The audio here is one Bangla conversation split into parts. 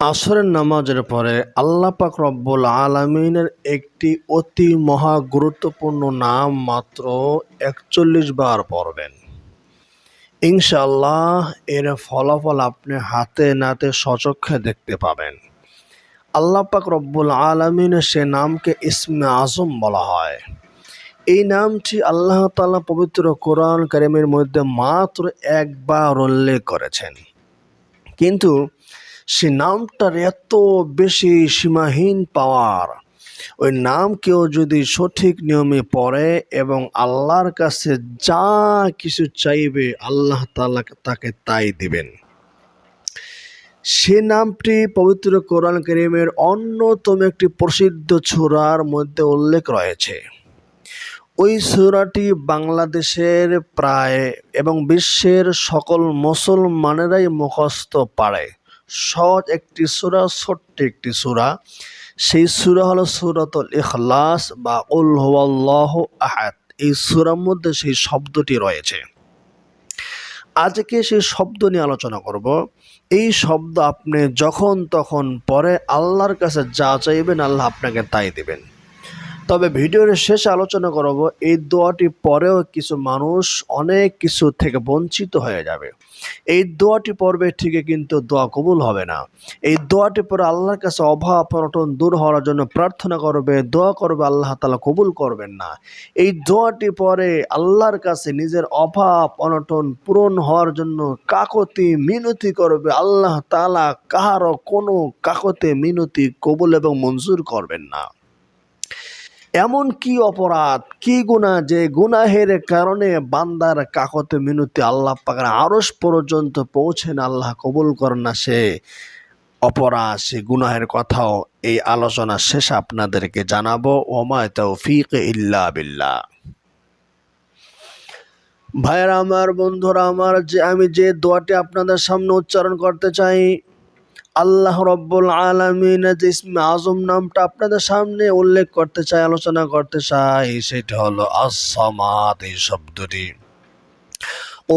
আসরের নামাজের পরে আল্লাহ পাক রব্বুল আলমিনের একটি অতি মহা গুরুত্বপূর্ণ নাম মাত্র একচল্লিশ বার পড়বেন। ইনশাআল্লাহ এর ফলাফল আপনি হাতে নাতে সচক্ষে দেখতে পাবেন। আল্লাহ পাক রব্বুল আলমিনের সে নামকে ইসমে আজম বলা হয়। এই নামটি আল্লাহ তাআলা পবিত্র কোরআন কারিমের মধ্যে মাত্র একবার উল্লেখ করেছেন। কিন্তু সে নামটার এত বেশি সীমাহীন পাওয়ার। ওই নাম কেউ যদি সঠিক নিয়মে পড়ে এবং আল্লাহর কাছে যা কিছু চাইবে আল্লাহ তালা তাকে তাই দিবেন। সে নামটি পবিত্র কোরআন করিমের অন্যতম একটি প্রসিদ্ধ ছোরার মধ্যে উল্লেখ রয়েছে। ওই সূরাটি বাংলাদেশের প্রায় এবং বিশ্বের সকল মুসলমানেরাই মুখস্থ পারে সহজ একটি সূরা, ছোট্ট একটি সূরা। সেই সূরা হলো সূরাতুল ইখলাস বা উল হুয়াল্লাহু আহাদ। এই সুরার মধ্যে সেই শব্দটি রয়েছে। আজকে সেই শব্দ নিয়ে আলোচনা করব। এই শব্দ আপনি যখন তখন পরে আল্লাহর কাছে যা চাইবেন, আল্লাহ আপনাকে তাই দেবেন। তবে ভিডিওর শেষে আলোচনা করব, এই দোয়াটি পরেও কিছু মানুষ অনেক কিছু থেকে বঞ্চিত হয়ে যাবে। এই দোয়াটি পর্বে ঠিকই কিন্তু দোয়া কবুল হবে না। এই দোয়াটি পরে আল্লাহর কাছে অভাব অনটন দূর হওয়ার জন্য প্রার্থনা করবে, দোয়া করবে, আল্লাহ তালা কবুল করবেন না। এই দোয়াটি পরে আল্লাহর কাছে নিজের অভাব, অনটন পূরণ হওয়ার জন্য কাকতি মিনতি করবে। আল্লাহ তালা কাহারও কোনো কাকতে মিনতি কবুল এবং মঞ্জুর করবেন না। এমন কি অপরাধ, কি গুণা যে গুনাহের কারণে বান্দার কাকতে মিনতি আল্লাহ পাকের আরস পর্যন্ত পৌঁছেন আল্লাহ কবুল করেন না সে অপরাধ, সে গুনাহের কথাও এই আলোচনা শেষে আপনাদেরকে জানাব। ওমায় তৌফিক ইল্লা বিল্লাহ। ভাইয়েরা, আমার বন্ধুরা, আমার যে, আমি যে দোয়াটি আপনাদের সামনে উচ্চারণ করতে চাই আল্লাহ রব্বুল আলমিন যে ইসমে আজম নামটা আপনাদের সামনে উল্লেখ করতে চাই, আলোচনা করতে চাই, সেটা হলো আসামাত এই শব্দটি।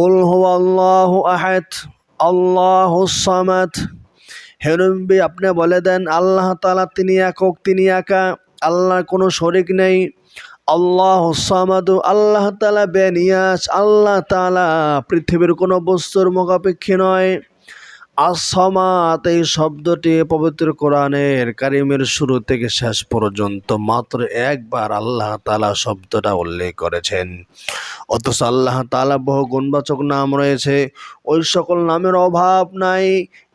উল হু আল্লাহ আহাদ, আল্লাহ সামাদ। হেরম্বি আপনি বলে দেন, আল্লাহ তালা তিনি একক, তিনি একা, আল্লাহর কোনো শরিক নেই। আল্লাহ সামাদু, আল্লাহ তালা বেনিয়াস আল্লাহ তালা পৃথিবীর কোনো বস্তুর মুখাপেক্ষী নয়। আসমাত এই শব্দটি পবিত্র কোরআনের কারিমের শুরু থেকে শেষ পর্যন্ত মাত্র একবার আল্লাহ তালা শব্দটা উল্লেখ করেছেন। অথচ আল্লাহ তালা বহু গুণবাচক নাম রয়েছে, ওই সকল নামের অভাব নাই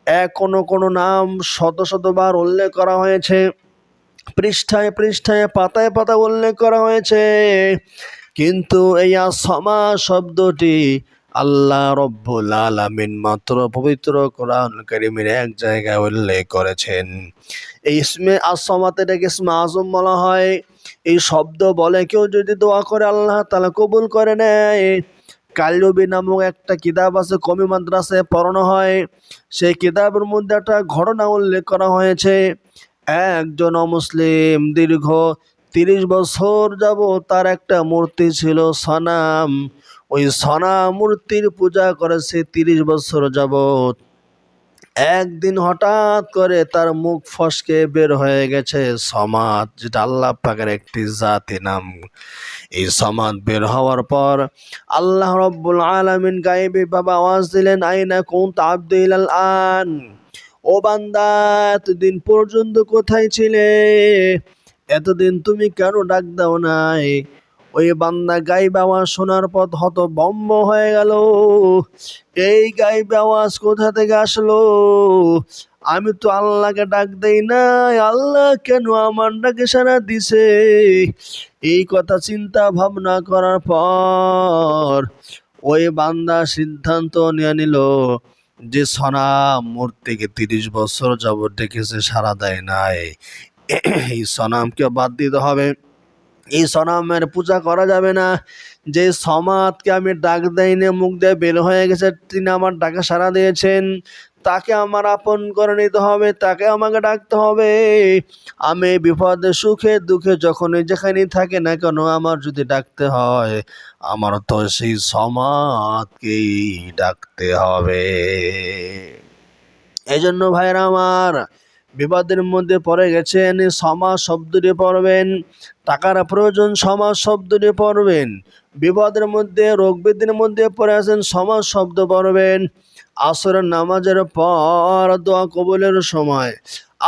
এক কোনো কোনো নাম শত শতবার উল্লেখ করা হয়েছে, পৃষ্ঠায় পৃষ্ঠায়, পাতায় পাতায় উল্লেখ করা হয়েছে। কিন্তু এই আসমা শব্দটি আল্লাহ রব্বুল আলামিন মাত্র পবিত্র কোরআন করিমের এক জায়গায় উল্লেখ করেছেন। এই ইসমে আসমাতে এটাকে ইসমে আজম বলা হয়। এই শব্দ বলে কেউ যদি দোয়া করে, আল্লাহ তালা কবুল করে নেয়। কাল্যবী নামক একটা কিতাব আছে কমি মাদ্রাসে পড়ানো হয়। সেই কিতাবের মধ্যে একটা ঘটনা উল্লেখ করা হয়েছে। একজন অমুসলিম দীর্ঘ তিরিশ বছর যাব তার একটা মূর্তি ছিল সনাম। ওই সনা মূর্তির পূজা করেছে তিরিশ বছর যাবৎ। একদিন হঠাৎ করে তার মুখ ফসকে বের হয়ে গেছে সমাজ যেটা আল্লাহ পাকের একটি জাতি নাম। এই সমাজ বের হওয়ার পর আল্লাহ রব্বুল আলমিন গাইবে বাবা আওয়াজ দিলেন, আইনা কোন আব্দুল আন? ও বান্দা, এতদিন পর্যন্ত কোথায় ছিলে? এতদিন তুমি কেন ডাক দাও নাই? ওই বান্দা গাইব আওয়াজ শোনার পথ হত বম্ব হয়ে গেল। এই গাইব আওয়াজ কোথা থেকে আসলো? আমি তো আল্লাহকে ডাক দেই নাই, আল্লাহ কেন আমার ডাকে সারা দিছে? এই কথা চিন্তা ভাবনা করার পর ওই বান্দা সিদ্ধান্ত নিয়ে নিল যে সনা মূর্তিকে তিরিশ বছর যাবত ডেকেছে সারা দেয় নাই। এই সনামকে বাদ দিতে হবে। এই সনামের পূজা করা যাবে না। যে সমাজকে আমি ডাক দেয়নি মুখ দিয়ে বের হয়ে গেছে, তিনি আমার ডাকে সাড়া দিয়েছেন। তাকে আমার আপন করে নিতে হবে, তাকে আমাকে ডাকতে হবে। আমি বিপদে, সুখে, দুঃখে যখনই যেখানেই থাকে না কেন, আমার যদি ডাকতে হয়, আমার তো সেই সমাজকেই ডাকতে হবে। এই জন্য ভাইরা আমার বিপদের মধ্যে পড়ে গেছেন, সমাজ শব্দটি পড়বেন, টাকার প্রয়োজন সমাজ শব্দটি পড়বেন, বিবাদের মধ্যে রোগ ব্যাধির মধ্যে পড়ে আছেন, সমাজ শব্দ পড়বেন, আসরের নামাজের পর দোয়া কবুলের সময়,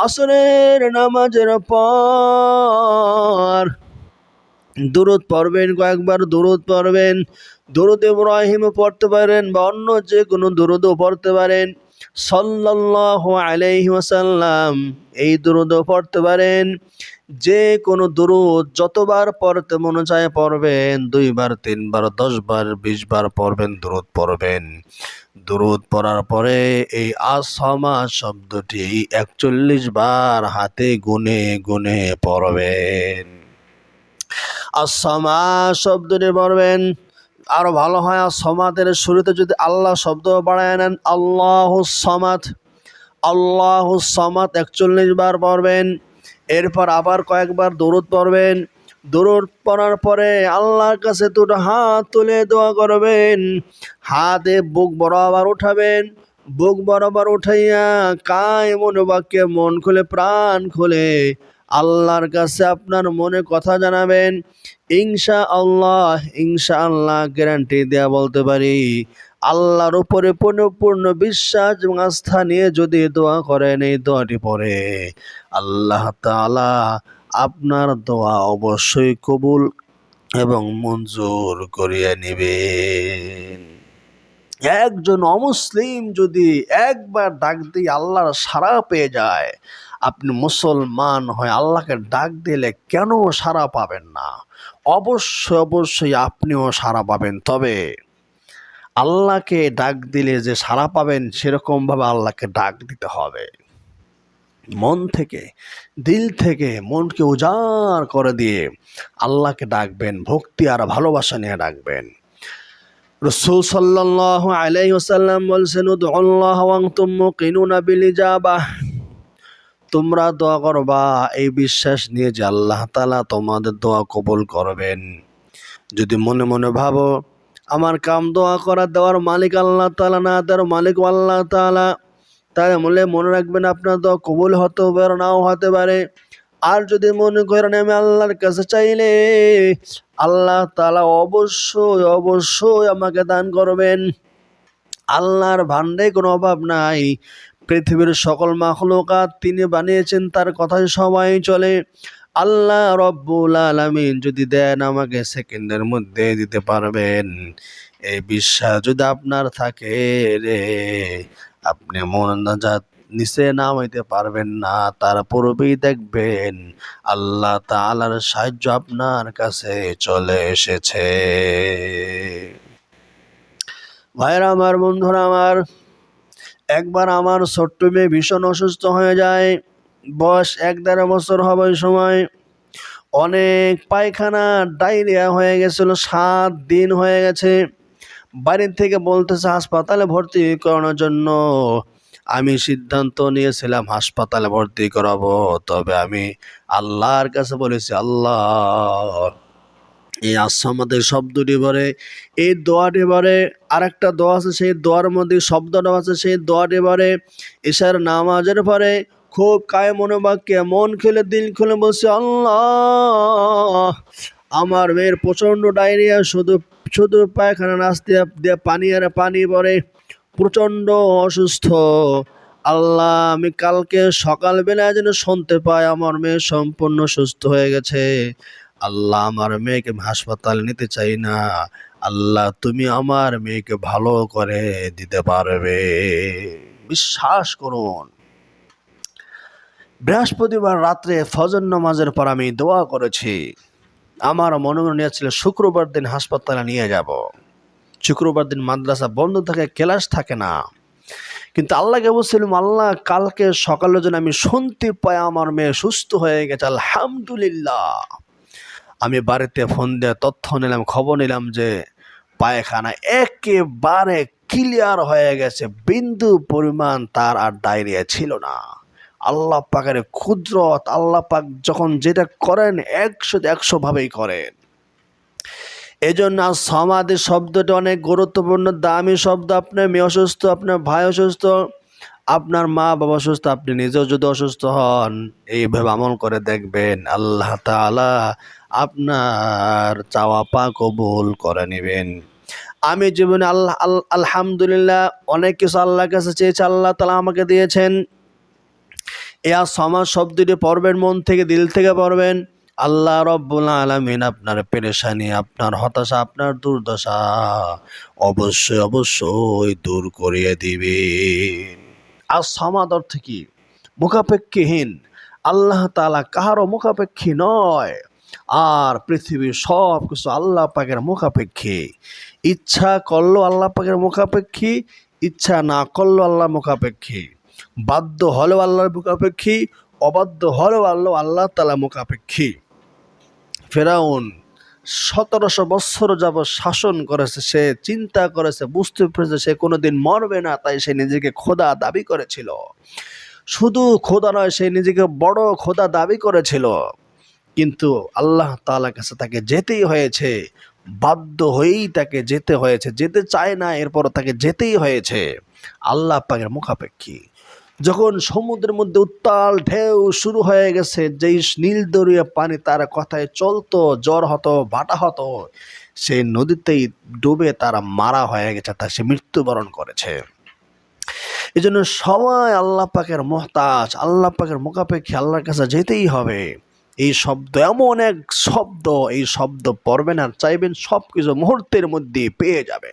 আসরের নামাজের পর দুরুদ পড়বেন, কয়েকবার দুরুদ পড়বেন, দুরুদ ইব্রাহিম পড়তে পারেন বা অন্য যে কোনো দুরুদও পড়তে পারেন। সাল্লাল্লাহু আলাইহি ওয়াসাল্লাম এই দুরুদও পড়তে পারেন। যে কোনো দুরুদ যতবার পড়তে মনে চায় পড়বেন, দুইবার, তিনবার, দশবার, বিশবার পড়বেন, দুরুদ পড়বেন। দুরুদ পড়ার পরে এই আসমা শব্দটি একচল্লিশ বার হাতে গুনে গুনে পড়বেন। আসমা শব্দটি পড়বেন। আরও ভালো হয়, আর সমাতের শুরুতে যদি আল্লাহ শব্দ বাড়ায় নেন, আল্লাহ সমাত আল্লাহ সমাত একচল্লিশ বার পড়বেন, এরপর আবার কয়েকবার দরুদ পড়বেন, দরুদ পড়ার পরে আল্লাহর কাছে দুটো হাত তুলে দোয়া করবেন, হাতে বুক বরাবর উঠাবেন, বুক বরাবর উঠাইয়া কায় মনে বাক্যে মন খুলে, প্রাণ খুলে আল্লাহর কাছে আপনার মনে কথা জানাবেন ইনশা আল্লাহ ইনশা আল্লাহ গ্যারান্টি দেয়া বলতে পারি। আল্লাহর উপরে পরিপূর্ণ বিশ্বাস এবং আস্থা নিয়ে যদি দোয়া করেন, এই দোয়াটি পরে আল্লাহ তাআলা আপনার দোয়া অবশ্যই কবুল এবং মঞ্জুর করিয়ে নেবেন। একজন অমুসলিম যদি একবার ডাক দিয়ে আল্লাহর সাড়া পেয়ে যায়, আপনি মুসলমান হয়ে আল্লাহকে ডাক দিলে কেন সাড়া পাবেন না? অবশ্যই অবশ্যই আপনিও সাড়া পাবেন। তবে আল্লাহকে ডাক দিলে যে সাড়া পাবেন, সেরকমভাবে আল্লাহকে ডাক দিতে হবে। মন থেকে, দিল থেকে মনকে উজাড় করে দিয়ে আল্লাহকে ডাকবেন, ভক্তি আর ভালোবাসা নিয়ে ডাকবেন। রসুল সাল্লাহ আলাইসাল্লাম বলছেন উদ্লাহ ওয়াংতুম মুকিনুনা বিল ইজাবাহ তোমরা দোয়া করবা এই বিশ্বাস নিয়ে যে আল্লাহ তালা তোমাদের দোয়া কবুল করবেন। যদি মনে মনে ভাবো, আমার কাম দোয়া করা দেওয়ার মালিক আল্লাহ তালা না, দেওয়ার মালিক আল্লাহ তালা তাই মনে মনে রাখবেন আপনার দোয়া কবুল হতে পারে, নাও হতে পারে। আর যদি মনে করেন আমি আল্লাহর কাছে চাইলে, আল্লাহ তালা অবশ্যই অবশ্যই আমাকে দান করবেন। আল্লাহর ভান্ডে কোনো অভাব নাই। পৃথিবীর সকল মাখলুকাত তিনি বানিয়েছেন, তার কথাই সবাই চলে। আল্লাহ রব্বুল আলমিন যদি দেন আমাকে সেকেন্ডের মধ্যে দিতে পারবেন। এই বিশ্বাস যদি আপনার থাকে রে, আপনি মনাজাত নিচে নামাইতে পারবেন না, তার পূর্বেই দেখবেন আল্লাহ তাআলার সাহায্য আপনার কাছে চলে এসেছে। ভাইরা, আমার বন্ধুরা, আমার একবার আমার ছোট্ট মেয়ে ভীষণ অসুস্থ হয়ে যায়। বয়স এক দেড় বছর হবে ওই সময়। অনেক পায়খানা, ডায়রিয়া হয়ে গেছিল, সাত দিন হয়ে গেছে। বাড়ির থেকে বলতেছে, হাসপাতালে ভর্তি করানোর জন্য আমি সিদ্ধান্ত নিয়েছিলাম, হাসপাতালে ভর্তি করাবো। তবে আমি আল্লাহর কাছে বলেছি, আল্লাহ এই আসামাদের শব্দটি বলে এই দোয়াটি বলে আর একটা দোয়া আছে, সেই দোয়ার মধ্যে শব্দটা আছে, সেই দোয়াটি বলে এসার নামাজের পরে খুব কায় মনে বাক্যে মন খেলে দিল খুলে বলছে, আল্লাহ, আমার মেয়ের প্রচণ্ড ডায়রিয়া, শুধু শুধু পায়খানা নাচতে দিয়ে পানি আর পানি পরে প্রচণ্ড অসুস্থ। আল্লাহ, আমি কালকে সকালবেলা যেন শুনতে পাই, আমার মেয়ে সম্পূর্ণ সুস্থ হয়ে গেছে। আল্লাহ আমার মেয়েকে হাসপাতালে নিতে চাই না। আল্লাহ তুমি আমার মেয়েকে ভালো করে দিতে পারবে। বিশ্বাস করুন। বৃহস্পতিবার রাত্রে ফজর নামাজের পর আমি দোয়া করেছি। আমার মনে মনে নিয়েছিল শুক্রবার দিন হাসপাতালে নিয়ে যাব। শুক্রবার দিন মাদ্রাসা বন্ধ থাকে, ক্লাস থাকে না। কিন্তু আল্লাহকে বলছিলাম, আল্লাহ, কালকে সকালে যেন আমি শুনতে পাই, আমার মেয়ে সুস্থ হয়ে গেছে, আলহামদুলিল্লাহ। আমি বাড়িতে ফোন দিয়ে তথ্য নিলাম, খবর নিলাম যে পায়খানা একেবারে ক্লিয়ার হয়ে গেছে। বিন্দু পরিমাণ তার আর ডায়রিয়া ছিল না। আল্লাহ পাকের ক্ষুদ্রত আল্লাহ পাক যখন যেটা করেন একশো একশো ভাবেই করেন। এই জন্য সমাধি শব্দটা অনেক গুরুত্বপূর্ণ। দামি শব্দ, আপনার মেয়ে অসুস্থ, আপনার ভাই অসুস্থ, আপনার মা বাবা অসুস্থ, আপনি নিজেও যদি অসুস্থ হন, এইভাবে আমল করে দেখবেন আল্লাহ তাআলা আপনার চাওয়া পা কবুল করে নেবেন। আমি জীবনে আল্লাহ, আল- আলহামদুলিল্লাহ অনেক কিছু আল্লাহর কাছে চেয়েছি, আল্লাহ তালা আমাকে দিয়েছেন। এয়া সমাজ শব্দটি পড়বেন, মন থেকে দিল থেকে পড়বেন। আল্লাহ রব্বুল আলমিন আপনার পেরেশানি, আপনার হতাশা, আপনার দুর্দশা অবশ্যই অবশ্যই দূর করিয়ে দিবেন। আর সমাদ অর্থ কি? মুখাপেক্ষীহীন। আল্লাহ তালা কাহারও মুখাপেক্ষী নয়। আর পৃথিবীর সব কিছু আল্লাহ পাকের মুখাপেক্ষী। ইচ্ছা করল আল্লাহ পাকের মুখাপেক্ষী, ইচ্ছা না করল আল্লাহ মুখাপেক্ষী। বাধ্য হলেও আল্লাহর মুখাপেক্ষী, অবাধ্য হলেও আল্লাহ আল্লাহ তালা মুখাপেক্ষী। ফেরাউন সতেরোশো বৎসর যাব শাসন করেছে, সে চিন্তা করেছে, বুঝতে পেরেছে সে কোনোদিন মরবে না, তাই সে নিজেকে খোদা দাবি করেছিল। শুধু খোদা নয়, সে নিজেকে বড় খোদা দাবি করেছিল। কিন্তু আল্লাহ তাআলার কাছে তাকে যেতেই হয়েছে, বাধ্য হয়েই তাকে যেতে হয়েছে, যেতে চায় না এরপর তাকে যেতেই হয়েছে। আল্লাহ পাকের মুখাপেক্ষী। যখন সমুদ্রের মধ্যে উত্তাল ঢেউ শুরু হয়ে গেছে, যেই নীল দরিয়া পানি তার কথায় চলতো, জ্বর হতো, বাটা হতো, সেই নদীতেই ডুবে তারা মারা হয়ে গেছে, তা সে মৃত্যুবরণ করেছে। এই জন্য সবাই আল্লাহ পাকের মহতাজ, আল্লাহ পাকের মুখাপেক্ষী, আল্লাহর কাছে যেতেই হবে। এই শব্দ, এমন এক শব্দ, এই শব্দ পড়বেন আর চাইবেন সব কিছু মুহূর্তের মধ্যে পেয়ে যাবেন।